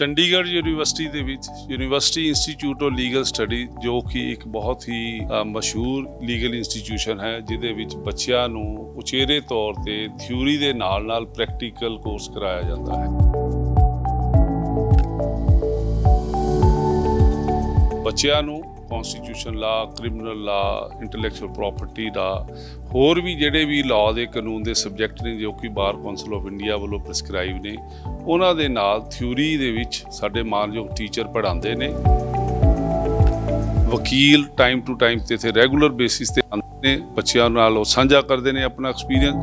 Chandigarh university ਦੇ ਵਿੱਚ university institute of legal study, ਜੋ ਕਿ ਇੱਕ ਬਹੁਤ ਹੀ ਮਸ਼ਹੂਰ ਲੀਗਲ ਇੰਸਟੀਚਿਊਸ਼ਨ ਹੈ, ਜਿਹਦੇ ਵਿੱਚ ਬੱਚਿਆਂ ਨੂੰ ਉਚੇਰੇ ਤੌਰ ਤੇ ਥਿਊਰੀ ਦੇ ਨਾਲ-ਨਾਲ ਪ੍ਰੈਕਟੀਕਲ ਕੋਰਸ ਕਰਾਇਆ ਜਾਂਦਾ ਹੈ। ਬੱਚਿਆਂ ਨੂੰ ਕਨਸਟੀਟਿਊਸ਼ਨ ਲਾ ਕ੍ਰਿਮੀਨਲ ਲਾ ਇੰਟੈਲੈਕਚੁਅਲ ਪ੍ਰਾਪਰਟੀ ਦਾ ਹੋਰ ਵੀ ਜਿਹੜੇ ਵੀ ਲਾਅ ਦੇ ਕਾਨੂੰਨ ਦੇ ਸਬਜੈਕਟ ਨੇ, ਜੋ ਕਿ ਬਾਰ ਕੌਂਸਲ ਆਫ ਇੰਡੀਆ ਵੱਲੋਂ ਪ੍ਰਸਕ੍ਰਾਈਬ ਨੇ, ਉਹਨਾਂ ਦੇ ਨਾਲ ਥਿਊਰੀ ਦੇ ਵਿੱਚ ਸਾਡੇ ਮਾਨਯੋਗ ਟੀਚਰ ਪੜ੍ਹਾਉਂਦੇ ਨੇ। ਵਕੀਲ ਟਾਈਮ ਟੂ ਟਾਈਮ ਤੇ ਇੱਥੇ ਰੈਗੂਲਰ ਬੇਸਿਸ ਤੇ ਆਉਂਦੇ ਨੇ, ਬੱਚਿਆਂ ਨਾਲ ਉਹ ਸਾਂਝਾ ਕਰਦੇ ਨੇ ਆਪਣਾ ਐਕਸਪੀਰੀਅੰਸ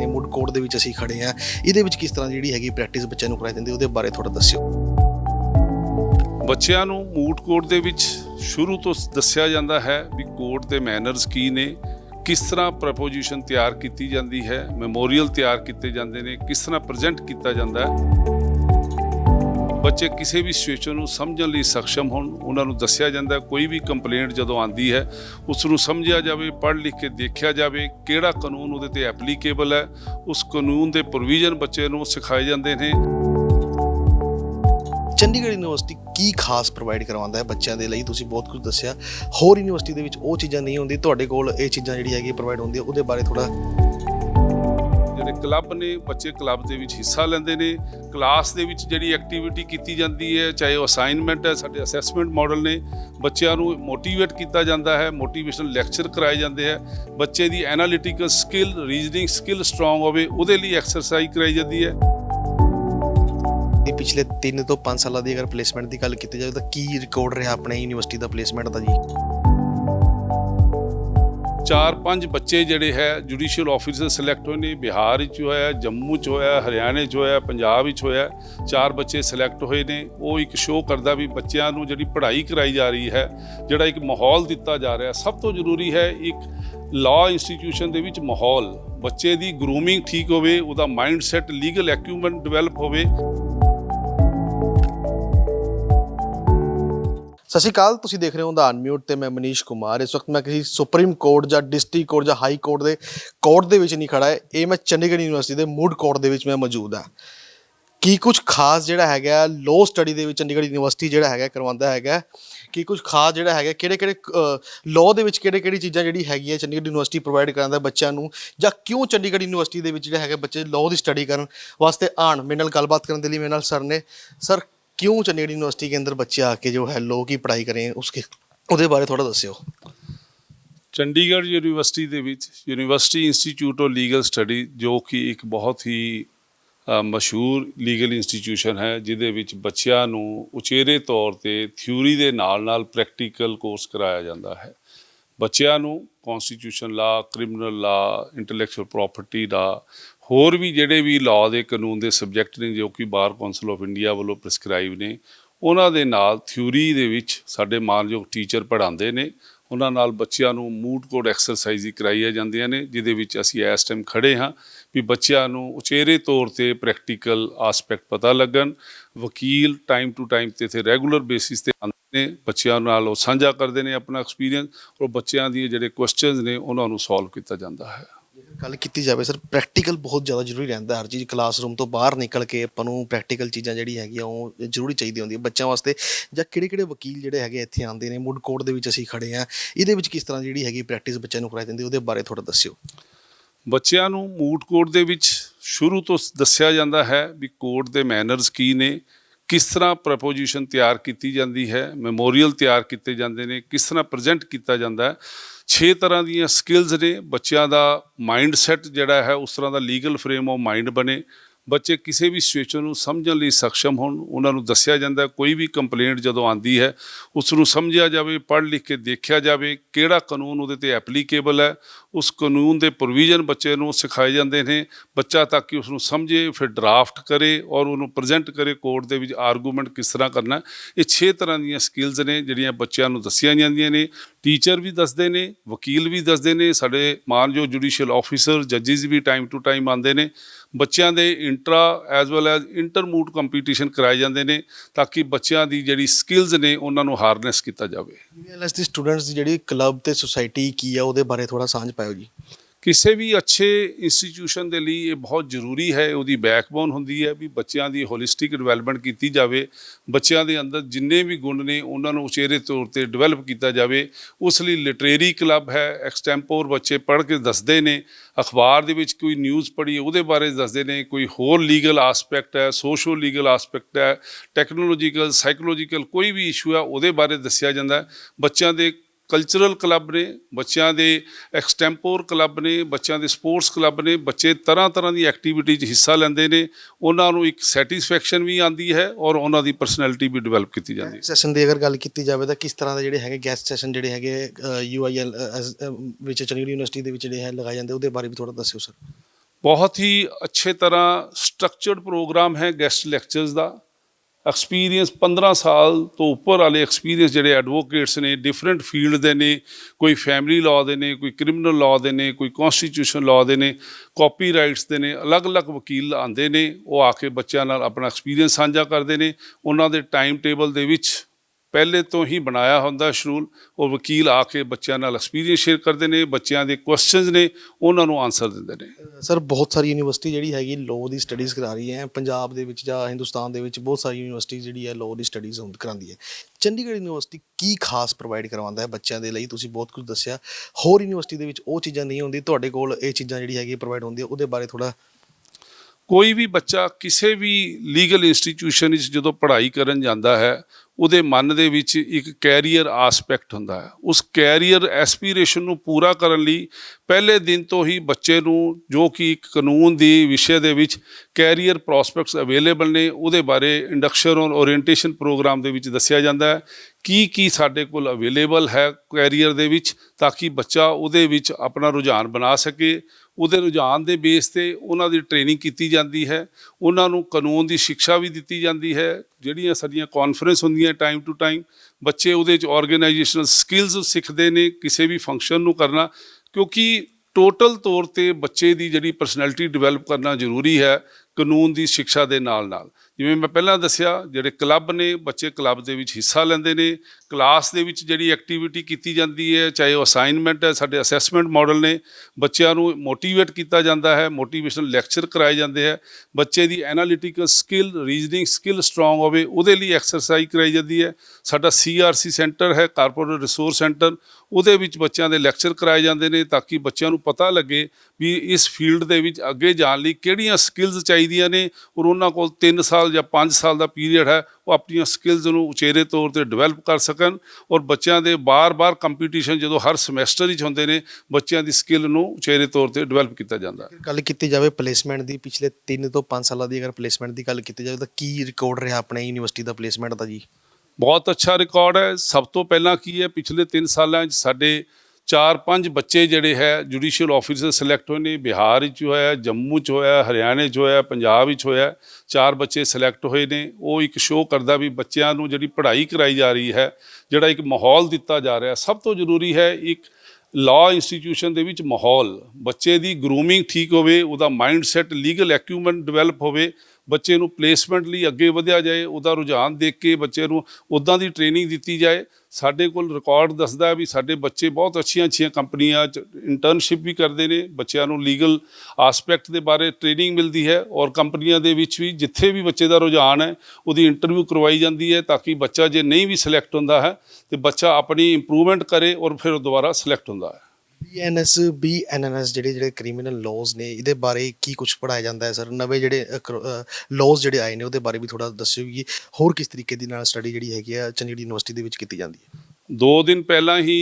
ਇਹ ਮੁੱਢ ਕੋਰਟ ਦੇ ਵਿੱਚ ਅਸੀਂ ਖੜੇ ਆ ਇਹਦੇ ਵਿੱਚ ਕਿਸ ਤਰ੍ਹਾਂ ਜਿਹੜੀ ਹੈਗੀ ਪ੍ਰੈਕਟਿਸ ਬੱਚਿਆਂ ਨੂੰ ਕਰਾਈ ਦਿੰਦੇ ਉਹਦੇ ਬਾਰੇ ਥੋੜਾ ਦੱਸਿਓ। ਬੱਚਿਆਂ ਨੂੰ ਮੂਟ ਕੋਰਟ ਦੇ ਵਿੱਚ ਸ਼ੁਰੂ ਤੋਂ ਦੱਸਿਆ ਜਾਂਦਾ ਹੈ ਵੀ ਕੋਰਟ ਦੇ ਮੈਨਰਸ ਕੀ ਨੇ, ਕਿਸ ਤਰ੍ਹਾਂ ਪ੍ਰਪੋਜੀਸ਼ਨ ਤਿਆਰ ਕੀਤੀ ਜਾਂਦੀ ਹੈ ਮੈਮੋਰੀਅਲ ਤਿਆਰ ਕੀਤੇ ਜਾਂਦੇ ਨੇ, ਕਿਸ ਤਰ੍ਹਾਂ ਪ੍ਰੈਜ਼ੈਂਟ ਕੀਤਾ ਜਾਂਦਾ ਹੈ। ਬੱਚੇ ਕਿਸੇ ਵੀ ਸਿਚੁਏਸ਼ਨ ਨੂੰ ਸਮਝਣ ਲਈ ਸક્ષਮ ਹੋਣ, ਉਹਨਾਂ ਨੂੰ ਦੱਸਿਆ ਜਾਂਦਾ ਕੋਈ ਵੀ ਕੰਪਲੇਂਟ ਜਦੋਂ ਆਂਦੀ ਹੈ, ਉਸ ਨੂੰ ਸਮਝਿਆ ਜਾਵੇ, ਪੜ੍ਹ ਲਿਖ ਕੇ ਦੇਖਿਆ ਜਾਵੇ, ਕਿਹੜਾ ਕਾਨੂੰਨ ਉਹਦੇ ਤੇ ਐਪਲੀਕੇਬਲ ਹੈ, ਉਸ ਕਾਨੂੰਨ ਦੇ ਪ੍ਰੋਵੀਜ਼ਨ ਬੱਚੇ ਨੂੰ ਸਿਖਾਏ ਜਾਂਦੇ ਨੇ। ਚੰਡੀਗੜ੍ਹ ਯੂਨੀਵਰਸਿਟੀ ਕੀ ਖਾਸ ਪ੍ਰੋਵਾਈਡ ਕਰਵਾਉਂਦਾ ਹੈ ਬੱਚਿਆਂ ਦੇ ਲਈ? ਤੁਸੀਂ ਬਹੁਤ ਕੁਝ ਦੱਸਿਆ। ਹੋਰ ਯੂਨੀਵਰਸਿਟੀ ਦੇ ਵਿੱਚ ਉਹ ਚੀਜ਼ਾਂ ਨਹੀਂ ਹੁੰਦੀ ਤੁਹਾਡੇ ਕੋਲ ਇਹ ਚੀਜ਼ਾਂ ਜਿਹੜੀ ਹੈਗੀ ਪ੍ਰੋਵਾਈਡ ਹੁੰਦੀ ਉਹਦੇ ਬਾਰੇ ਥੋੜਾ ਜਿਹੜੇ ਕਲੱਬ ਨੇ, ਬੱਚੇ ਕਲੱਬ ਦੇ ਵਿੱਚ ਹਿੱਸਾ ਲੈਂਦੇ ਨੇ। ਕਲਾਸ ਦੇ ਵਿੱਚ ਜਿਹੜੀ ਐਕਟੀਵਿਟੀ ਕੀਤੀ ਜਾਂਦੀ ਹੈ, ਚਾਹੇ ਉਹ ਅਸਾਈਨਮੈਂਟ ਹੈ, ਸਾਡੇ ਅਸੈਸਮੈਂਟ ਮਾਡਲ ਨੇ, ਬੱਚਿਆਂ ਨੂੰ ਮੋਟੀਵੇਟ ਕੀਤਾ ਜਾਂਦਾ ਹੈ ਮੋਟੀਵੇਸ਼ਨਲ ਲੈਕਚਰ ਕਰਾਏ ਜਾਂਦੇ ਆ ਬੱਚੇ ਦੀ analytical skill reasoning skill strong ਹੋਵੇ, ਉਹਦੇ ਲਈ ਐਕਸਰਸਾਈਜ਼ ਕਰਾਈ ਜਾਂਦੀ ਹੈ। ਪਿਛਲੇ 3 ਤੋਂ 5 ਸਾਲਾਂ ਦੀ ਅਗਰ ਪਲੇਸਮੈਂਟ ਦੀ ਗੱਲ ਕੀਤੀ ਜਾਵੇ ਤਾਂ ਕੀ ਰਿਕਾਰਡ ਰਿਹਾ ਆਪਣੇ ਯੂਨੀਵਰਸਿਟੀ ਦਾ ਪਲੇਸਮੈਂਟ ਦਾ ਜੀ? ਚਾਰ ਪੰਜ ਬੱਚੇ ਜਿਹੜੇ ਹੈ ਜੁਡੀਸ਼ੀਅਲ ਆਫੀਸਰ ਸਿਲੈਕਟ ਹੋਏ ਨੇ, ਬਿਹਾਰ ਵਿੱਚ ਹੋਇਆ, ਜੰਮੂ ਚ ਹੋਇਆ, ਹਰਿਆਣੇ ਚ ਹੋਇਆ, ਪੰਜਾਬ ਵਿੱਚ ਹੋਇਆ, ਚਾਰ ਬੱਚੇ ਸਿਲੈਕਟ ਹੋਏ ਨੇ। ਉਹ ਇੱਕ ਸ਼ੋਅ ਕਰਦਾ ਵੀ ਬੱਚਿਆਂ ਨੂੰ ਜਿਹੜੀ ਪੜ੍ਹਾਈ ਕਰਾਈ ਜਾ ਰਹੀ ਹੈ, ਜਿਹੜਾ ਇੱਕ ਮਾਹੌਲ ਦਿੱਤਾ ਜਾ ਰਿਹਾ, ਸਭ ਤੋਂ ਜ਼ਰੂਰੀ ਹੈ ਇੱਕ ਲਾਅ ਇੰਸਟੀਟਿਊਸ਼ਨ ਦੇ ਵਿੱਚ ਮਾਹੌਲ। ਬੱਚੇ ਦੀ ਗਰੂਮਿੰਗ ਠੀਕ ਹੋਵੇ, ਉਹਦਾ mind set legal acumen develop ਹੋਵੇ। ਸਤਿ ਸ਼੍ਰੀ ਅਕਾਲ, ਤੁਸੀਂ ਦੇਖ ਰਹੇ ਹੋ ਦਾ ਅਨਮਿਊਟ ਤੇ ਮੈਂ ਮਨੀਸ਼ ਕੁਮਾਰ। ਇਸ ਵਕਤ ਮੈਂ ਕਿਸੇ ਸੁਪਰੀਮ ਕੋਰਟ ਜਾਂ ਡਿਸਟ੍ਰਿਕਟ ਕੋਰਟ ਜਾਂ ਹਾਈ ਕੋਰਟ ਦੇ ਕੋਰਟ ਦੇ ਵਿੱਚ ਨਹੀਂ ਖੜਾ ਹੈ ਇਹ ਮੈਂ ਚੰਡੀਗੜ੍ਹ ਯੂਨੀਵਰਸਿਟੀ ਦੇ ਮੂਡ ਕੋਰਟ ਦੇ ਵਿੱਚ ਮੈਂ ਮੌਜੂਦ ਹਾਂ। ਕੀ ਕੁਝ ਖਾਸ ਜਿਹੜਾ ਹੈਗਾ ਲੋ ਸਟੱਡੀ ਦੇ ਵਿੱਚ ਚੰਡੀਗੜ੍ਹ ਯੂਨੀਵਰਸਿਟੀ ਜਿਹੜਾ ਹੈਗਾ, ਕਰਵਾਉਂਦਾ ਹੈਗਾ, ਕੀ ਕੁਝ ਖਾਸ ਜਿਹੜਾ ਹੈਗਾ ਕਿਹੜੇ ਕਿਹੜੇ ਲਾਅ ਦੇ ਵਿੱਚ ਕਿਹੜੇ ਕਿਹੜੀ ਚੀਜ਼ਾਂ ਜਿਹੜੀ ਹੈਗੀ ਹੈ ਚੰਡੀਗੜ੍ਹ ਯੂਨੀਵਰਸਿਟੀ ਪ੍ਰੋਵਾਈਡ ਕਰਾਂਦਾ ਬੱਚਿਆਂ ਨੂੰ, ਜਾਂ ਕਿਉਂ ਚੰਡੀਗੜ੍ਹ ਯੂਨੀਵਰਸਿਟੀ ਦੇ ਵਿੱਚ ਜਿਹੜਾ ਹੈਗਾ ਬੱਚੇ ਲਾਅ ਦੀ ਸਟੱਡੀ ਕਰਨ ਵਾਸਤੇ ਆਣ ਮੇਰੇ ਨਾਲ ਗੱਲਬਾਤ ਕਰਨ ਦੇ ਲਈ ਮੇਰੇ ਨਾਲ ਸਰ ਨੇ। ਸਰ क्यों चंडीगढ़ यूनिवर्सिटी के अंदर बच्चे आके जो है लॉ की पढ़ाई करें उसके ਉਹਦੇ ਬਾਰੇ ਥੋੜਾ ਦੱਸਿਓ ਚੰਡੀਗੜ੍ਹ ਯੂਨੀਵਰਸਿਟੀ ਦੇ ਵਿੱਚ university institute of legal study ਜੋ ਕਿ ਇੱਕ ਬਹੁਤ ਹੀ ਅ, ਮਸ਼ਹੂਰ ਲੀਗਲ ਇੰਸਟੀਚਿਊਸ਼ਨ ਹੈ ਜਿਹਦੇ ਵਿੱਚ ਬੱਚਿਆਂ ਨੂੰ ਉਚੇਰੇ ਤੌਰ ਤੇ ਥਿਊਰੀ ਦੇ ਨਾਲ-ਨਾਲ ਪ੍ਰੈਕਟੀਕਲ ਕੋਰਸ ਕਰਾਇਆ ਜਾਂਦਾ ਹੈ ਬੱਚਿਆਂ ਨੂੰ ਕਨਸਟੀਟਿਊਸ਼ਨ ਲਾ ਕ੍ਰਿਮੀਨਲ ਲਾ ਇੰਟੈਲੈਕਚੁਅਲ ਪ੍ਰਾਪਰਟੀ ਦਾ ਹੋਰ ਵੀ ਜਿਹੜੇ ਵੀ ਲਾਅ ਦੇ ਕਾਨੂੰਨ ਦੇ ਸਬਜੈਕਟ ਨੇ, ਜੋ ਕਿ ਬਾਰ ਕੌਂਸਲ ਆਫ ਇੰਡੀਆ ਵੱਲੋਂ ਪ੍ਰਸਕ੍ਰਾਈਬ ਨੇ, ਉਹਨਾਂ ਦੇ ਨਾਲ ਥਿਊਰੀ ਦੇ ਵਿੱਚ ਸਾਡੇ ਮਾਨਯੋਗ ਟੀਚਰ ਪੜ੍ਹਾਉਂਦੇ ਨੇ। ਉਹਨਾਂ ਨਾਲ ਬੱਚਿਆਂ ਨੂੰ ਮੂਡ ਕੋਡ ਐਕਸਰਸਾਈਜ਼ ਕਰਾਈਆਂ ਜਾਂਦੀਆਂ ਨੇ, ਜਿਹਦੇ ਵਿੱਚ ਅਸੀਂ ਇਸ ਟਾਈਮ ਖੜੇ ਹਾਂ ਵੀ ਬੱਚਿਆਂ ਨੂੰ ਉਚੇਰੇ ਤੌਰ ਤੇ ਪ੍ਰੈਕਟੀਕਲ ਆਸਪੈਕਟ ਪਤਾ ਲੱਗਣ, ਵਕੀਲ ਟਾਈਮ ਟੂ ਟਾਈਮ ਤੇ ਇੱਥੇ ਰੈਗੂਲਰ ਬੇਸਿਸ ਤੇ ਨੇ ਬੱਚਿਆਂ ਨਾਲ ਉਹ ਸਾਂਝਾ ਕਰਦੇ ਨੇ ਆਪਣਾ ਐਕਸਪੀਰੀਅੰਸ ਔਰ ਬੱਚਿਆਂ ਦੀ ਜਿਹੜੇ ਕੁਐਸਚਨਸ ਨੇ ਉਹਨਾਂ ਨੂੰ ਸੋਲਵ ਕੀਤਾ ਜਾਂਦਾ ਹੈ। ਗੱਲ ਕੀਤੀ ਜਾਵੇ ਸਰ ਪ੍ਰੈਕਟੀਕਲ ਬਹੁਤ ਜ਼ਿਆਦਾ ਜ਼ਰੂਰੀ ਰਹਿੰਦਾ ਹਰ ਚੀਜ਼ ਕਲਾਸਰੂਮ ਤੋਂ ਬਾਹਰ ਨਿਕਲ ਕੇ ਆਪਾਂ ਨੂੰ ਪ੍ਰੈਕਟੀਕਲ ਚੀਜ਼ਾਂ ਜਿਹੜੀ ਹੈਗੀਆਂ ਉਹ ਜ਼ਰੂਰੀ ਚਾਹੀਦੀ ਹੁੰਦੀ ਹੈ ਬੱਚਿਆਂ ਵਾਸਤੇ। ਜਾਂ ਕਿਹੜੇ ਕਿਹੜੇ ਵਕੀਲ ਜਿਹੜੇ ਹੈਗੇ ਇੱਥੇ ਆਉਂਦੇ ਨੇ ਮੁੱਢ ਕੋਰਟ ਦੇ ਵਿੱਚ ਅਸੀਂ ਖੜੇ ਆ ਇਹਦੇ ਵਿੱਚ ਕਿਸ ਤਰ੍ਹਾਂ ਜਿਹੜੀ ਹੈਗੀ ਪ੍ਰੈਕਟਿਸ ਬੱਚਿਆਂ ਨੂੰ ਕਰਾਈ ਜਾਂਦੀ ਉਹਦੇ ਬਾਰੇ ਥੋੜਾ ਦੱਸਿਓ। ਬੱਚਿਆਂ ਨੂੰ ਮੂਟ ਕੋਰਟ ਦੇ ਵਿੱਚ ਸ਼ੁਰੂ ਤੋਂ ਦੱਸਿਆ ਜਾਂਦਾ ਹੈ ਵੀ ਕੋਰਟ ਦੇ ਮੈਨਰਸ ਕੀ ਨੇ ਕਿਸ ਤਰ੍ਹਾਂ ਪ੍ਰਪੋਜੀਸ਼ਨ ਤਿਆਰ ਕੀਤੀ ਜਾਂਦੀ ਹੈ, ਮੈਮੋਰੀਅਲ ਤਿਆਰ ਕੀਤੇ ਜਾਂਦੇ ਨੇ, ਕਿਸ ਤਰ੍ਹਾਂ ਪ੍ਰੈਜ਼ੈਂਟ ਕੀਤਾ ਜਾਂਦਾ ਹੈ, ਛੇ ਤਰ੍ਹਾਂ ਦੀਆਂ ਸਕਿੱਲਸ ਨੇ, ਬੱਚਿਆਂ ਦਾ ਮਾਈਂਡ ਸੈਟ ਜਿਹੜਾ ਹੈ, ਉਸ ਤਰ੍ਹਾਂ ਦਾ ਲੀਗਲ ਫਰੇਮ ਆਫ ਮਾਈਂਡ ਬਣੇ ਬੱਚੇ ਕਿਸੇ ਵੀ ਸਿਚੁਏਸ਼ਨ ਨੂੰ ਸਮਝਣ ਲਈ ਸક્ષਮ ਹੋਣ, ਉਹਨਾਂ ਨੂੰ ਦੱਸਿਆ ਜਾਂਦਾ ਕੋਈ ਵੀ ਕੰਪਲੇਂਟ ਜਦੋਂ ਆਂਦੀ ਹੈ ਉਸ ਨੂੰ ਸਮਝਿਆ ਜਾਵੇ ਪੜ੍ਹ ਲਿਖ ਕੇ ਦੇਖਿਆ ਜਾਵੇ, ਕਿਹੜਾ ਕਾਨੂੰਨ ਉਹਦੇ ਤੇ ਐਪਲੀਕੇਬਲ ਹੈ, ਉਸ ਕਾਨੂੰਨ ਦੇ ਪ੍ਰੋਵੀਜ਼ਨ ਬੱਚੇ ਨੂੰ ਸਿਖਾਏ ਜਾਂਦੇ ਨੇ, ਬੱਚਾ ਤਾਂ ਕਿ ਉਸ ਨੂੰ ਸਮਝੇ, ਫਿਰ ਡਰਾਫਟ ਕਰੇ ਔਰ ਉਹਨੂੰ ਪ੍ਰੈਜ਼ੈਂਟ ਕਰੇ ਕੋਰਟ ਦੇ ਵਿੱਚ ਆਰਗੂਮੈਂਟ ਕਿਸ ਤਰ੍ਹਾਂ ਕਰਨਾ ਇਹ 6 ਤਰ੍ਹਾਂ ਦੀਆਂ ਸਕਿੱਲਸ ਨੇ ਜਿਹੜੀਆਂ ਬੱਚਿਆਂ ਨੂੰ ਦੱਸੀਆਂ ਜਾਂਦੀਆਂ ਨੇ ਟੀਚਰ ਵੀ ਦੱਸਦੇ ਨੇ, ਵਕੀਲ ਵੀ ਦੱਸਦੇ ਨੇ, ਸਾਡੇ ਮਾਨਯੋਗ ਜੁਡੀਸ਼ੀਅਲ ਆਫੀਸਰ ਜੱਜਿਸ ਵੀ ਟਾਈਮ ਟੂ ਟਾਈਮ ਆਉਂਦੇ ਨੇ, ਬੱਚਿਆਂ ਦੇ intra as well as intermoot competition ਕਰਾਏ ਜਾਂਦੇ ਨੇ ਤਾਂ ਕਿ ਬੱਚਿਆਂ ਦੀ ਜਿਹੜੀ ਸਕਿੱਲਸ ਨੇ ਉਹਨਾਂ ਨੂੰ ਹਾਰਨੈਸ ਕੀਤਾ ਜਾਵੇ। ਯੂਨੀਐਲਐਸ ਦੀ ਸਟੂਡੈਂਟਸ ਦੀ ਜਿਹੜੀ ਕਲੱਬ ਤੇ ਸੁਸਾਇਟੀ ਕੀ ਆ ਉਹਦੇ ਬਾਰੇ ਥੋੜਾ ਸਾਂਝ ਪਾਇਓ ਜੀ। ਕਿਸੇ ਵੀ ਅੱਛੇ ਇੰਸਟੀਚਿਊਸ਼ਨ ਦੇ ਲਈ ਇਹ ਬਹੁਤ ਜ਼ਰੂਰੀ ਹੈ, ਉਹਦੀ ਬੈਕਬੋਨ ਹੁੰਦੀ ਹੈ ਵੀ ਬੱਚਿਆਂ ਦੀ ਹੋਲਿਸਟਿਕ ਡਿਵੈਲਪਮੈਂਟ ਕੀਤੀ ਜਾਵੇ। ਬੱਚਿਆਂ ਦੇ ਅੰਦਰ ਜਿੰਨੇ ਵੀ ਗੁਣ ਨੇ, ਉਹਨਾਂ ਨੂੰ ਉਚੇਰੇ ਤੌਰ ਤੇ ਡਿਵੈਲਪ ਕੀਤਾ ਜਾਵੇ। ਉਸ ਲਈ ਲਿਟਰੇਰੀ ਕਲੱਬ ਹੈ ਐਕਸਟੈਂਪੋਰ ਬੱਚੇ ਪੜ੍ਹ ਕੇ ਦੱਸਦੇ ਨੇ। ਅਖਬਾਰ ਦੇ ਵਿੱਚ ਕੋਈ ਨਿਊਜ਼ ਪੜ੍ਹੀ ਉਹਦੇ ਬਾਰੇ ਦੱਸਦੇ ਨੇ। ਕੋਈ ਹੋਰ ਲੀਗਲ ਆਸਪੈਕਟ ਹੈ ਸੋਸ਼ੋ ਲੀਗਲ ਆਸਪੈਕਟ ਹੈ ਟੈਕਨੋਲੋਜੀਕਲ ਸਾਈਕੋਲੋਜੀਕਲ ਕੋਈ ਵੀ ਇਸ਼ੂ ਹੈ, ਉਹਦੇ ਬਾਰੇ ਦੱਸਿਆ ਜਾਂਦਾ ਬੱਚਿਆਂ ਦੇ ਕਲਚਰਲ ਕਲੱਬ ਨੇ ਬੱਚਿਆਂ ਦੇ ਐਕਸਟੈਂਪੋਰ ਕਲੱਬ ਨੇ ਬੱਚਿਆਂ ਦੇ ਸਪੋਰਟਸ ਕਲੱਬ ਨੇ ਬੱਚੇ ਤਰ੍ਹਾਂ ਤਰ੍ਹਾਂ ਦੀ ਐਕਟੀਵਿਟੀ 'ਚ ਹਿੱਸਾ ਲੈਂਦੇ ਨੇ। ਉਹਨਾਂ ਨੂੰ ਇੱਕ ਸੈਟੀਸਫੈਕਸ਼ਨ ਵੀ ਆਂਦੀ ਹੈ ਔਰ ਉਹਨਾਂ ਦੀ ਪਰਸਨੈਲਿਟੀ ਵੀ ਡਿਵੈਲਪ ਕੀਤੀ ਜਾਂਦੀ ਹੈ। ਸੈਸ਼ਨ ਦੀ ਅਗਰ ਗੱਲ ਕੀਤੀ ਜਾਵੇ ਤਾਂ ਕਿਸ ਤਰ੍ਹਾਂ ਦੇ ਜਿਹੜੇ ਹੈਗੇ ਗੈਸਟ ਸੈਸ਼ਨ ਜਿਹੜੇ ਹੈਗੇ ਯੂਆਈਐਲ ਵਿੱਚ ਚੰਡੀਗੜ੍ਹ ਯੂਨੀਵਰਸਿਟੀ ਦੇ ਵਿੱਚ ਜਿਹੜੇ ਹੈ ਲਗਾਏ ਜਾਂਦੇ ਉਹਦੇ ਬਾਰੇ ਵੀ ਥੋੜਾ ਦੱਸਿਓ ਸਰ। ਬਹੁਤ ਹੀ ਅੱਛੇ ਤਰ੍ਹਾਂ ਸਟਰਕਚਰਡ ਪ੍ਰੋਗਰਾਮ ਹੈ ਗੈਸਟ ਲੈਕਚਰਸ ਦਾ। ਐਕਸਪੀਰੀਅੰਸ 15 ਸਾਲ ਤੋਂ ਉੱਪਰ ਵਾਲੇ ਐਕਸਪੀਰੀਅੰਸ ਜਿਹੜੇ ਐਡਵੋਕੇਟਸ ਨੇ ਡਿਫਰੈਂਟ ਫੀਲਡ ਦੇ ਨੇ, ਕੋਈ ਫੈਮਿਲੀ ਲਾਅ ਦੇ ਨੇ, ਕੋਈ ਕ੍ਰਿਮੀਨਲ ਲਾਅ ਦੇ ਨੇ, ਕੋਈ ਕਨਸਟੀਟਿਊਸ਼ਨ ਲਾਅ ਦੇ ਨੇ ਕਾਪੀਰਾਈਟਸ ਦੇ ਨੇ, ਅਲੱਗ-ਅਲੱਗ ਵਕੀਲ ਆਉਂਦੇ ਨੇ, ਉਹ ਆ ਕੇ ਬੱਚਿਆਂ ਨਾਲ ਆਪਣਾ ਐਕਸਪੀਰੀਅੰਸ ਸਾਂਝਾ ਕਰਦੇ ਨੇ, ਉਹਨਾਂ ਦੇ ਟਾਈਮ ਟੇਬਲ ਦੇ ਵਿੱਚ ਪਹਿਲੇ ਤੋਂ ਹੀ ਬਣਾਇਆ ਹੁੰਦਾ ਸ਼ਡਿਊਲ। ਉਹ ਵਕੀਲ ਆ ਕੇ ਬੱਚਿਆਂ ਨਾਲ ਐਕਸਪੀਰੀਅੰਸ ਸ਼ੇਅਰ ਕਰਦੇ ਨੇ ਬੱਚਿਆਂ ਦੇ ਕੁਐਸਚਨਸ ਨੇ ਉਹਨਾਂ ਨੂੰ ਆਨਸਰ ਦਿੰਦੇ ਨੇ। ਸਰ ਬਹੁਤ ਸਾਰੀ ਯੂਨੀਵਰਸਿਟੀ ਜਿਹੜੀ ਹੈਗੀ ਲਾਅ ਦੀ ਸਟੱਡੀਜ਼ ਕਰਾ ਰਹੀ ਹੈ। ਪੰਜਾਬ ਦੇ ਵਿੱਚ ਜਾਂ ਹਿੰਦੁਸਤਾਨ ਦੇ ਵਿੱਚ ਬਹੁਤ ਸਾਰੀ ਯੂਨੀਵਰਸਿਟੀ ਜਿਹੜੀ ਹੈ ਲਾਅ ਦੀ ਸਟੱਡੀਜ਼ ਹੁੰਦ ਕਰਾਉਂਦੀ ਹੈ। ਚੰਡੀਗੜ੍ਹ ਯੂਨੀਵਰਸਿਟੀ ਕੀ ਖਾਸ ਪ੍ਰੋਵਾਈਡ ਕਰਵਾਉਂਦਾ ਹੈ ਬੱਚਿਆਂ ਦੇ ਲਈ? ਤੁਸੀਂ ਬਹੁਤ ਕੁਝ ਦੱਸਿਆ। ਹੋਰ ਯੂਨੀਵਰਸਿਟੀ ਦੇ ਵਿੱਚ ਉਹ ਚੀਜ਼ਾਂ ਨਹੀਂ ਹੁੰਦੀ ਤੁਹਾਡੇ ਕੋਲ ਇਹ ਚੀਜ਼ਾਂ ਜਿਹੜੀ ਹੈਗੀ ਪ੍ਰੋਵਾਈਡ ਹੁੰਦੀ ਹੈ ਉਹਦੇ ਬਾਰੇ ਥੋੜਾ ਕੋਈ ਵੀ ਬੱਚਾ ਕਿਸੇ ਵੀ ਲੀਗਲ ਇੰਸਟੀਟਿਊਸ਼ਨ ਵਿੱਚ ਜਦੋਂ ਪੜ੍ਹਾਈ ਕਰਨ ਜਾਂਦਾ ਹੈ ਉਹਦੇ ਮਨ ਦੇ ਵਿੱਚ ਇੱਕ ਕੈਰੀਅਰ ਆਸਪੈਕਟ ਹੁੰਦਾ ਹੈ। ਉਸ ਕੈਰੀਅਰ ਐਸਪੀਰੇਸ਼ਨ ਨੂੰ ਪੂਰਾ ਕਰਨ ਲਈ ਪਹਿਲੇ ਦਿਨ ਤੋਂ ਹੀ ਬੱਚੇ ਨੂੰ ਜੋ ਕਿ ਕਾਨੂੰਨ ਦੀ ਵਿਸ਼ੇ ਦੇ ਵਿੱਚ ਕੈਰੀਅਰ ਪ੍ਰੋਸਪੈਕਟਸ ਅਵੇਲੇਬਲ ਨੇ, ਉਹਦੇ ਬਾਰੇ ਇੰਡਕਸ਼ਨ ਔਰ ਓਰੀਐਂਟੇਸ਼ਨ ਪ੍ਰੋਗਰਾਮ ਦੇ ਵਿੱਚ ਦੱਸਿਆ ਜਾਂਦਾ ਹੈ। ਕੀ ਕੀ ਸਾਡੇ ਕੋਲ ਅਵੇਲੇਬਲ ਹੈ ਕੈਰੀਅਰ ਦੇ ਵਿੱਚ ਤਾਂ ਕਿ ਬੱਚਾ ਉਹਦੇ ਵਿੱਚ ਆਪਣਾ ਰੁਝਾਨ ਬਣਾ ਸਕੇ ਉਹਦੇ ਰੁਝਾਨ ਦੇ ਬੇਸ ਤੇ ਉਹਨਾਂ ਦੀ ਟ੍ਰੇਨਿੰਗ ਕੀਤੀ ਜਾਂਦੀ ਹੈ, ਉਹਨਾਂ ਨੂੰ ਕਾਨੂੰਨ ਦੀ ਸਿੱਖਿਆ ਵੀ ਦਿੱਤੀ ਜਾਂਦੀ ਹੈ, ਜਿਹੜੀਆਂ ਸਾਡੀਆਂ ਕਾਨਫਰੰਸ ਹੁੰਦੀਆਂ ਟਾਈਮ ਟੂ ਟਾਈਮ ਬੱਚੇ ਉਹਦੇ ਚ ਆਰਗੇਨਾਈਜੇਸ਼ਨਲ ਸਕਿੱਲਸ ਸਿੱਖਦੇ ਨੇ, ਕਿਸੇ ਵੀ ਫੰਕਸ਼ਨ ਨੂੰ ਕਰਨਾ, ਕਿਉਂਕਿ ਟੋਟਲ ਤੌਰ ਤੇ ਬੱਚੇ ਦੀ ਜਿਹੜੀ ਪਰਸਨੈਲਿਟੀ ਡਿਵੈਲਪ ਕਰਨਾ ਜ਼ਰੂਰੀ ਹੈ ਕਾਨੂੰਨ ਦੀ ਸਿੱਖਿਆ ਦੇ ਨਾਲ ਨਾਲ। ਜਿਵੇਂ ਮੈਂ ਪਹਿਲਾਂ ਦੱਸਿਆ, ਜਿਹੜੇ ਕਲੱਬ ਨੇ, ਬੱਚੇ ਕਲੱਬ ਦੇ ਵਿੱਚ ਹਿੱਸਾ ਲੈਂਦੇ ਨੇ, ਕਲਾਸ ਦੇ ਵਿੱਚ ਜਿਹੜੀ ਐਕਟੀਵਿਟੀ ਕੀਤੀ ਜਾਂਦੀ ਹੈ, ਚਾਹੇ ਉਹ ਅਸਾਈਨਮੈਂਟ ਹੈ, ਸਾਡੇ ਅਸੈਸਮੈਂਟ ਮਾਡਲ ਨੇ, ਬੱਚਿਆਂ ਨੂੰ ਮੋਟੀਵੇਟ ਕੀਤਾ ਜਾਂਦਾ ਹੈ ਮੋਟੀਵੇਸ਼ਨਲ ਲੈਕਚਰ ਕਰਾਏ ਜਾਂਦੇ ਹੈ, ਬੱਚੇ ਦੀ analytical skill reasoning skill strong ਹੋਵੇ, ਉਹਦੇ ਲਈ ਐਕਸਰਸਾਈਜ਼ ਕਰਾਈ ਜਾਂਦੀ ਹੈ। ਸਾਡਾ ਸੀਆਰਸੀ ਸੈਂਟਰ ਹੈ ਕਾਰਪੋਰੇਟ ਰਿਸੋਰਸ ਸੈਂਟਰ ਉਹਦੇ ਵਿੱਚ ਬੱਚਿਆਂ ਦੇ ਲੈਕਚਰ ਕਰਾਏ ਜਾਂਦੇ ਨੇ, ਤਾਂ ਕਿ ਬੱਚਿਆਂ ਨੂੰ ਪਤਾ ਲੱਗੇ ਵੀ ਇਸ ਫੀਲਡ ਦੇ ਵਿੱਚ ਅੱਗੇ ਜਾਣ ਲਈ ਕਿਹੜੀਆਂ ਸਕਿੱਲਸ ਚਾਹੀਦੀਆਂ ਨੇ ਔਰ ਉਹਨਾਂ ਕੋਲ 3 ਸਾਲ ਜਾਂ 5 ਸਾਲ ਦਾ ਪੀਰੀਅਡ ਹੈ ਉਹ ਆਪਣੀਆਂ ਸਕਿੱਲਸ ਨੂੰ ਉਚੇਰੇ ਤੌਰ ਤੇ ਡਿਵੈਲਪ ਕਰ ਸਕਣ ਔਰ ਬੱਚਿਆਂ ਦੇ ਬਾਰ-ਬਾਰ ਕੰਪੀਟੀਸ਼ਨ ਜਦੋਂ ਹਰ ਸਮੈਸਟਰ ਵਿੱਚ ਹੁੰਦੇ ਨੇ ਬੱਚਿਆਂ ਦੀ ਸਕਿੱਲ ਨੂੰ ਉਚੇਰੇ ਤੌਰ ਤੇ ਡਿਵੈਲਪ ਕੀਤਾ ਜਾਂਦਾ ਹੈ। ਗੱਲ ਕੀਤੀ ਜਾਵੇ ਪਲੇਸਮੈਂਟ ਦੀ ਪਿਛਲੇ 3 ਤੋਂ 5 ਸਾਲਾਂ ਦੀ ਅਗਰ ਪਲੇਸਮੈਂਟ ਦੀ ਗੱਲ ਕੀਤੀ ਜਾਵੇ ਤਾਂ ਕੀ ਰਿਕਾਰਡ ਰਿਹਾ ਆਪਣੇ ਯੂਨੀਵਰਸਿਟੀ ਦਾ ਪਲੇਸਮੈਂਟ ਦਾ ਜੀ? ਬਹੁਤ ਅੱਛਾ ਰਿਕਾਰਡ ਹੈ। ਸਭ ਤੋਂ ਪਹਿਲਾਂ ਕੀ ਹੈ ਪਿਛਲੇ 3 ਸਾਲਾਂ ਵਿੱਚ ਸਾਡੇ 4-5 ਬੱਚੇ ਜਿਹੜੇ ਹੈ ਜੁਡੀਸ਼ੀਅਲ ਆਫੀਸਰ ਸਿਲੈਕਟ ਹੋਏ ਨੇ, ਬਿਹਾਰ ਵਿੱਚ ਹੋਇਆ, ਜੰਮੂ 'ਚ ਹੋਇਆ, ਹਰਿਆਣੇ 'ਚ ਹੋਇਆ, ਪੰਜਾਬ ਵਿੱਚ ਹੋਇਆ, ਚਾਰ ਬੱਚੇ ਸਿਲੈਕਟ ਹੋਏ ਨੇ। ਉਹ ਇੱਕ ਸ਼ੋਅ ਕਰਦਾ ਵੀ ਬੱਚਿਆਂ ਨੂੰ ਜਿਹੜੀ ਪੜ੍ਹਾਈ ਕਰਾਈ ਜਾ ਰਹੀ ਹੈ, ਜਿਹੜਾ ਇੱਕ ਮਾਹੌਲ ਦਿੱਤਾ ਜਾ ਰਿਹਾ, ਸਭ ਤੋਂ ਜ਼ਰੂਰੀ ਹੈ ਇੱਕ ਲਾਅ ਇੰਸਟੀਟਿਊਸ਼ਨ ਦੇ ਵਿੱਚ ਮਾਹੌਲ। ਬੱਚੇ ਦੀ ਗਰੂਮਿੰਗ ਠੀਕ ਹੋਵੇ, ਉਹਦਾ ਮਾਈਂਡਸੈਟ ਲੀਗਲ ਐਕਿਊਮੈਂਟ ਡਿਵੈਲਪ ਹੋਵੇ ਬੱਚੇ ਨੂੰ ਪਲੇਸਮੈਂਟ ਲਈ ਅੱਗੇ ਵਧਿਆ ਜਾਏ, ਉਹਦਾ ਰੁਝਾਨ ਦੇਖ ਕੇ ਬੱਚੇ ਨੂੰ ਉਦਾਂ ਦੀ ਟ੍ਰੇਨਿੰਗ ਦਿੱਤੀ ਜਾਏ। ਸਾਡੇ ਕੋਲ ਰਿਕਾਰਡ ਦੱਸਦਾ ਵੀ ਸਾਡੇ ਬੱਚੇ ਬਹੁਤ ਅੱਛੀਆਂ ਅੱਛੀਆਂ ਕੰਪਨੀਆਂ 'ਚ ਇੰਟਰਨਸ਼ਿਪ ਵੀ ਕਰਦੇ ਨੇ। ਬੱਚਿਆਂ ਨੂੰ ਲੀਗਲ ਆਸਪੈਕਟ ਦੇ ਬਾਰੇ ਟ੍ਰੇਨਿੰਗ ਮਿਲਦੀ ਹੈ ਔਰ ਕੰਪਨੀਆਂ ਦੇ ਵਿੱਚ ਵੀ ਜਿੱਥੇ ਵੀ ਬੱਚੇ ਦਾ ਰੁਝਾਨ ਹੈ, ਉਹਦੀ ਇੰਟਰਵਿਊ ਕਰਵਾਈ ਜਾਂਦੀ ਹੈ ਤਾਂ ਕਿ ਬੱਚਾ ਜੇ ਨਹੀਂ ਵੀ ਸਿਲੈਕਟ ਹੁੰਦਾ ਹੈ, ਤੇ ਬੱਚਾ ਆਪਣੀ ਇੰਪਰੂਵਮੈਂਟ ਕਰੇ ਔਰ ਫਿਰ ਦੁਬਾਰਾ ਸਿਲੈਕਟ ਹੁੰਦਾ ਹੈ। ਬੀਐਨਐਸ ਬੀਐਨਐਨਐਸ ਜਿਹੜੇ ਜਿਹੜੇ ਕ੍ਰਿਮੀਨਲ ਲਾਜ਼ ਨੇ, ਇਹਦੇ ਬਾਰੇ ਕੀ ਕੁਝ ਪੜਾਇਆ ਜਾਂਦਾ ਹੈ ਸਰ ਨਵੇਂ ਜਿਹੜੇ ਲਾਜ਼ ਜਿਹੜੇ ਆਏ ਨੇ, ਉਹਦੇ ਬਾਰੇ ਵੀ ਥੋੜਾ ਦੱਸਿਓ ਕਿ ਹੋਰ ਕਿਸ ਤਰੀਕੇ ਦੀ ਨਾਲ ਸਟੱਡੀ ਜਿਹੜੀ ਹੈਗੀ ਆ ਚੰਡੀਗੜ੍ਹ ਯੂਨੀਵਰਸਿਟੀ ਦੇ ਵਿੱਚ ਕੀਤੀ ਜਾਂਦੀ ਹੈ? ਦੋ ਦਿਨ ਪਹਿਲਾਂ ਹੀ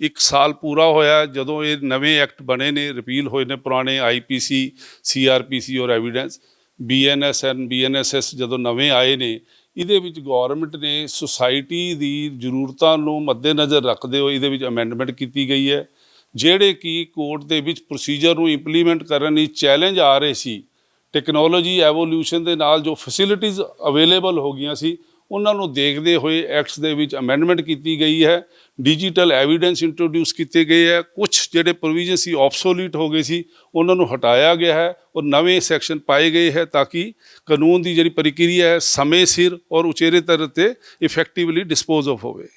ਇੱਕ ਸਾਲ ਪੂਰਾ ਹੋਇਆ, ਜਦੋਂ ਇਹ ਨਵੇਂ ਐਕਟ ਬਣੇ ਨੇ ਰਿਪੀਲ ਹੋਏ ਨੇ ਪੁਰਾਣੇ ਆਈਪੀਸੀ ਸੀਆਰਪੀਸੀ ਔਰ ਐਵੀਡੈਂਸ ਬੀਐਨਐਸ ਐਂਡ ਬੀਐਨਐਸਐਸ ਜਦੋਂ ਨਵੇਂ ਆਏ ਨੇ, ਇਹਦੇ ਵਿੱਚ ਗਵਰਨਮੈਂਟ ਨੇ ਸੁਸਾਇਟੀ ਦੀ ਜ਼ਰੂਰਤਾਂ ਨੂੰ ਮੱਦੇਨਜ਼ਰ ਰੱਖਦੇ ਹੋਏ ਇਹਦੇ ਵਿੱਚ ਅਮੈਂਡਮੈਂਟ ਕੀਤੀ ਗਈ ਹੈ। ਜਿਹੜੇ ਕਿ ਕੋਰਟ ਦੇ ਵਿੱਚ ਪ੍ਰੋਸੀਜਰ ਨੂੰ ਇੰਪਲੀਮੈਂਟ ਕਰਨ ਲਈ ਚੈਲੰਜ ਆ ਰਹੇ ਸੀ ਟੈਕਨੋਲੋਜੀ ਐਵੋਲੂਸ਼ਨ ਦੇ ਨਾਲ ਜੋ ਫੈਸਿਲਿਟੀਆਂ ਅਵੇਲੇਬਲ ਹੋ ਗਈਆਂ ਸੀ, ਉਹਨਾਂ ਨੂੰ ਦੇਖਦੇ ਹੋਏ ਐਕਟਸ ਦੇ ਵਿੱਚ ਅਮੈਂਡਮੈਂਟ ਕੀਤੀ ਗਈ ਹੈ ਡਿਜੀਟਲ ਐਵੀਡੈਂਸ ਇੰਟਰੋਡਿਊਸ ਕੀਤੇ ਗਏ ਹੈ ਕੁਝ ਜਿਹੜੇ ਪ੍ਰੋਵੀਜ਼ਨ ਸੀ ਆਬਸੋਲੀਟ ਹੋ ਗਏ ਸੀ, ਉਹਨਾਂ ਨੂੰ ਹਟਾਇਆ ਗਿਆ ਹੈ ਔਰ ਨਵੇਂ ਸੈਕਸ਼ਨ ਪਾਏ ਗਏ ਹੈ ਤਾਂ ਕਿ ਕਾਨੂੰਨ ਦੀ ਜਿਹੜੀ ਪ੍ਰਕਿਰਿਆ ਹੈ ਸਮੇਂ ਸਿਰ ਔਰ ਉਚੇਰੇ ਤਰ ਤੇ ਇਫੈਕਟਿਵਲੀ ਡਿਸਪੋਜ਼ ਆਫ ਹੋਵੇ।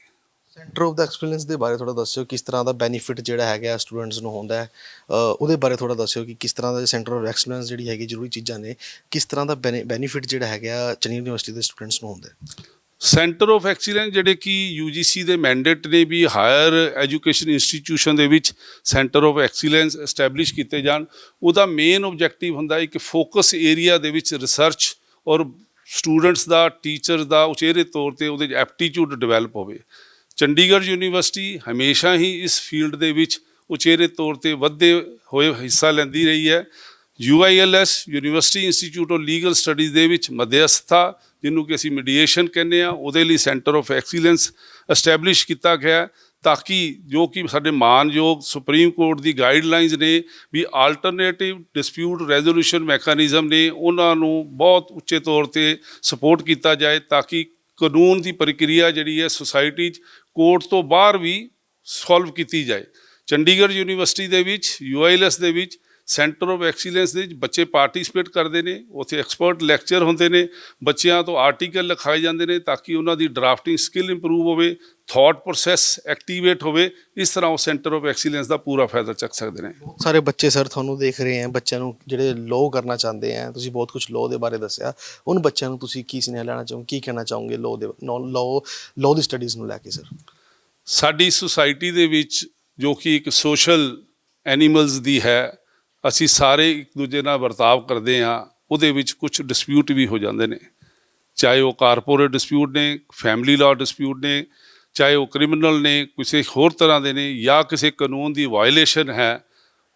ਸੈਂਟਰ ਆਫ ਦਾ ਐਕਸਪੀਰੀਅੰਸ ਦੇ ਬਾਰੇ ਥੋੜਾ ਦੱਸਿਓ ਕਿਸ ਤਰ੍ਹਾਂ ਦਾ ਬੈਨੀਫਿਟ ਜਿਹੜਾ ਹੈਗਾ ਸਟੂਡੈਂਟਸ ਨੂੰ ਹੁੰਦਾ ਹੈ। ਅ, ਉਹਦੇ ਬਾਰੇ ਥੋੜਾ ਦੱਸਿਓ ਕਿ ਕਿਸ ਤਰ੍ਹਾਂ ਦਾ ਸੈਂਟਰ ਆਫ ਐਕਸਪੀਰੀਅੰਸ ਜਿਹੜੀ ਹੈਗੀ ਜ਼ਰੂਰੀ ਚੀਜ਼ਾਂ ਨੇ ਕਿਸ ਤਰ੍ਹਾਂ ਦਾ ਬੈਨੀਫਿਟ ਜਿਹੜਾ ਹੈਗਾ ਚੰਨੀ ਯੂਨੀਵਰਸਿਟੀ ਦੇ ਸਟੂਡੈਂਟਸ ਨੂੰ ਹੁੰਦਾ ਹੈ। ਸੈਂਟਰ ਆਫ ਐਕਸੀਲੈਂਸ ਜਿਹੜੇ ਕਿ UGC ਦੇ ਮੈਂਡੇਟ ਨੇ ਵੀ ਹਾਇਰ ਐਜੂਕੇਸ਼ਨ ਇੰਸਟੀਟਿਊਸ਼ਨ ਦੇ ਵਿੱਚ ਸੈਂਟਰ ਆਫ ਐਕਸੀਲੈਂਸ ਐਸਟੈਬਲਿਸ਼ ਕੀਤੇ ਜਾਣ। ਉਹਦਾ ਮੇਨ ਆਬਜੈਕਟਿਵ ਹੁੰਦਾ ਹੈ ਕਿ ਫੋਕਸ ਏਰੀਆ ਦੇ ਵਿੱਚ ਰਿਸਰਚ ਔਰ ਸਟੂਡੈਂਟਸ ਦਾ ਟੀਚਰਸ ਦਾ ਉਚੇਰੇ ਤੌਰ ਤੇ ਉਹਦੇ ਐਪਟੀਟਿਊਡ ਡਿਵੈਲਪ ਹੋਵੇ। ਚੰਡੀਗੜ੍ਹ ਯੂਨੀਵਰਸਿਟੀ ਹਮੇਸ਼ਾ ਹੀ ਇਸ ਫੀਲਡ ਦੇ ਵਿੱਚ ਉਚੇਰੇ ਤੌਰ ਤੇ ਵੱਧਦੇ ਹੋਏ ਹਿੱਸਾ ਲੈਂਦੀ ਰਹੀ ਹੈ। UILS university institute of legal studies ਦੇ ਵਿੱਚ ਮਧਿਅਸਥਾ ਜਿਹਨੂੰ ਕਿ ਅਸੀਂ ਮੀਡੀਏਸ਼ਨ ਕਹਿੰਦੇ ਆ ਉਹਦੇ ਲਈ ਸੈਂਟਰ ਆਫ ਐਕਸੀਲੈਂਸ ਐਸਟੈਬਲਿਸ਼ ਕੀਤਾ ਗਿਆ ਤਾਂ ਕਿ ਜੋ ਕਿ ਸਾਡੇ ਮਾਨਯੋਗ ਸੁਪਰੀਮ ਕੋਰਟ ਦੀ ਗਾਈਡਲਾਈਨਸ ਨੇ ਵੀ ਆਲਟਰਨੇਟਿਵ ਡਿਸਪਿਊਟ ਰੈਜ਼ੋਲੂਸ਼ਨ ਮੈਕੈਨਿਜ਼ਮ ਨੇ ਉਹਨਾਂ ਨੂੰ ਬਹੁਤ ਉੱਚੇ ਤੌਰ ਤੇ ਸਪੋਰਟ ਕੀਤਾ ਜਾਏ ਤਾਂ ਕਿ ਕਾਨੂੰਨ ਦੀ ਪ੍ਰਕਿਰਿਆ ਜਿਹੜੀ ਹੈ, ਸੁਸਾਇਟੀ 'ਚ ਕੋਰਟ ਤੋਂ ਬਾਹਰ ਵੀ ਸੋਲਵ ਕੀਤੀ ਜਾਏ। ਚੰਡੀਗੜ੍ਹ ਯੂਨੀਵਰਸਿਟੀ ਦੇ ਵਿੱਚ ਯੂਆਈਐਲਐਸ ਦੇ ਵਿੱਚ ਸੈਂਟਰ ਆਫ ਐਕਸੀਲੈਂਸ ਦੇ ਵਿੱਚ ਬੱਚੇ ਪਾਰਟਿਸਿਪੇਟ ਕਰਦੇ ਨੇ ਉੱਥੇ ਐਕਸਪਰਟ ਲੈਕਚਰ ਹੁੰਦੇ ਨੇ ਬੱਚਿਆਂ ਤੋਂ ਆਰਟੀਕਲ ਲਿਖਾਏ ਜਾਂਦੇ ਨੇ ਤਾਂ ਕਿ ਉਹਨਾਂ ਦੀ ਡਰਾਫਟਿੰਗ ਸਕਿੱਲ ਇੰਪਰੂਵ ਹੋਵੇ ਥਾਟ ਪ੍ਰੋਸੈਸ ਐਕਟੀਵੇਟ ਹੋਵੇ ਇਸ ਤਰ੍ਹਾਂ ਉਹ ਸੈਂਟਰ ਆਫ ਐਕਸੀਲੈਂਸ ਦਾ ਪੂਰਾ ਫਾਇਦਾ ਚੱਕ ਸਕਦੇ ਨੇ। ਬਹੁਤ ਸਾਰੇ ਬੱਚੇ ਸਰ ਤੁਹਾਨੂੰ ਦੇਖ ਰਹੇ ਆ ਬੱਚਿਆਂ ਨੂੰ ਜਿਹੜੇ ਲੋ ਕਰਨਾ ਚਾਹੁੰਦੇ ਆ ਤੁਸੀਂ ਬਹੁਤ ਕੁਝ ਲੋ ਦੇ ਬਾਰੇ ਦੱਸਿਆ ਉਹਨਾਂ ਬੱਚਿਆਂ ਨੂੰ ਤੁਸੀਂ ਕੀ ਸੁਨੇਹਾ ਲੈਣਾ ਚਾਹੋਗੇ ਕੀ ਕਹਿਣਾ ਚਾਹੋਗੇ ਲੋ ਦੇ ਲੋ ਲੋ ਦੀ ਸਟੱਡੀਜ਼ ਨੂੰ ਲੈ ਕੇ ਸਰ ਸਾਡੀ ਸੁਸਾਇਟੀ ਦੇ ਵਿੱਚ ਜੋ ਕਿ ਇੱਕ ਸੋਸ਼ਲ ਐਨੀਮਲਸ ਦੀ ਹੈ ਅਸੀਂ ਸਾਰੇ ਇੱਕ ਦੂਜੇ ਨਾਲ ਵਰਤਾਵ ਕਰਦੇ ਹਾਂ, ਉਹਦੇ ਵਿੱਚ ਕੁਝ ਡਿਸਪਿਊਟ ਵੀ ਹੋ ਜਾਂਦੇ ਨੇ। ਚਾਹੇ ਉਹ ਕਾਰਪੋਰੇਟ ਡਿਸਪਿਊਟ ਨੇ ਫੈਮਿਲੀ ਲਾਅ ਡਿਸਪਿਊਟ ਨੇ, ਚਾਹੇ ਉਹ ਕ੍ਰਿਮੀਨਲ ਨੇ, ਕਿਸੇ ਹੋਰ ਤਰ੍ਹਾਂ ਦੇ ਨੇ ਜਾਂ ਕਿਸੇ ਕਾਨੂੰਨ ਦੀ ਵਾਇਲੇਸ਼ਨ ਹੈ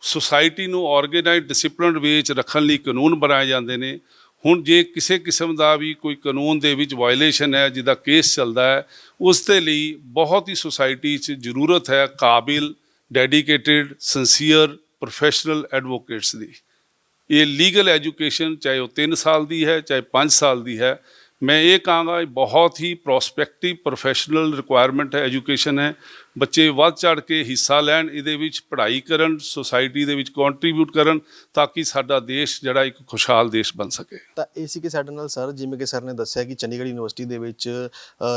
ਸੁਸਾਇਟੀ ਨੂੰ ਆਰਗੇਨਾਈਜ਼ਡ ਡਿਸਪਲਿਨਡ ਵੇਚ ਰੱਖਣ ਲਈ ਕਾਨੂੰਨ ਬਣਾਏ ਜਾਂਦੇ ਨੇ। ਹੁਣ ਜੇ ਕਿਸੇ ਕਿਸਮ ਦਾ ਵੀ ਕੋਈ ਕਾਨੂੰਨ ਦੇ ਵਿੱਚ ਵਾਇਲੇਸ਼ਨ ਹੈ, ਜਿਹਦਾ ਕੇਸ ਚੱਲਦਾ ਹੈ, ਉਸ ਦੇ ਲਈ ਬਹੁਤ ਹੀ ਸੁਸਾਇਟੀ 'ਚ ਜ਼ਰੂਰਤ ਹੈ ਕਾਬਿਲ ਡੈਡੀਕੇਟਿਡ ਸਿੰਸੀਅਰ ਪ੍ਰੋਫੈਸ਼ਨਲ ਐਡਵੋਕੇਟਸ ਦੀ। ਇਹ ਲੀਗਲ ਐਜੂਕੇਸ਼ਨ ਚਾਹੇ ਉਹ 3 ਸਾਲ ਦੀ ਹੈ, ਚਾਹੇ 5 ਸਾਲ ਦੀ ਹੈ। ਮੈਂ ਇਹ ਕਹਾਂਗਾ ਬਹੁਤ ਹੀ ਪ੍ਰੋਸਪੈਕਟਿਵ ਪ੍ਰੋਫੈਸ਼ਨਲ ਰਿਕੁਆਇਰਮੈਂਟ ਹੈ ਐਜੂਕੇਸ਼ਨ ਹੈ। ਬੱਚੇ ਵੱਧ ਚੜ ਕੇ ਹਿੱਸਾ ਲੈਣ, ਇਹਦੇ ਵਿੱਚ ਪੜ੍ਹਾਈ ਕਰਨ ਸੁਸਾਇਟੀ ਦੇ ਵਿੱਚ ਕੰਟਰੀਬਿਊਟ ਕਰਨ ਤਾਂ ਕਿ ਸਾਡਾ ਦੇਸ਼ ਜਿਹੜਾ ਇੱਕ ਖੁਸ਼ਹਾਲ ਦੇਸ਼ ਬਣ ਸਕੇ। ਤਾਂ ਇਹ ਸੀ ਕਿ ਸਾਡੇ ਨਾਲ ਸਰ, ਜਿਵੇਂ ਕਿ ਸਰ ਨੇ ਦੱਸਿਆ ਕਿ ਚੰਡੀਗੜ੍ਹ ਯੂਨੀਵਰਸਿਟੀ ਦੇ ਵਿੱਚ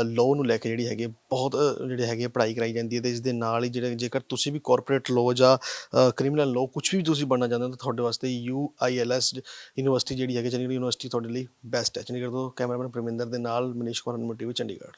ਲੋ ਨੂੰ ਲੈ ਕੇ ਜਿਹੜੀ ਹੈਗੀ, ਬਹੁਤ ਜਿਹੜੇ ਹੈਗੇ ਪੜ੍ਹਾਈ ਕਰਾਈ ਜਾਂਦੀ ਹੈ ਤੇ ਇਸ ਦੇ ਨਾਲ ਹੀ ਜਿਹੜੇ, ਜੇਕਰ ਤੁਸੀਂ ਵੀ ਕਾਰਪੋਰੇਟ ਲੋ ਜਾਂ ਕ੍ਰਿਮੀਨਲ ਲੋ ਕੁਝ ਵੀ ਤੁਸੀਂ ਬਣਨਾ ਚਾਹੁੰਦੇ ਹੋ ਤਾਂ ਤੁਹਾਡੇ ਵਾਸਤੇ ਯੂਆਈਐਲਐਸ ਯੂਨੀਵਰਸਿਟੀ ਜਿਹੜੀ ਹੈਗੀ, ਚੰਡੀਗੜ੍ਹ ਯੂਨੀਵਰਸਿਟੀ ਤੁਹਾਡੇ ਲਈ ਬੈਸਟ ਹੈ। ਚੰਡੀਗੜ੍ਹ ਤੋਂ ਕੈਮਰਾਮੈਨ ਪ੍ਰਮਿੰਦਰ ਦੇ ਨਾਲ ਮਨੀਸ਼ ਕੁਮਾਰ ਨੰਬਰ ਚੰਡੀਗੜ੍ਹ।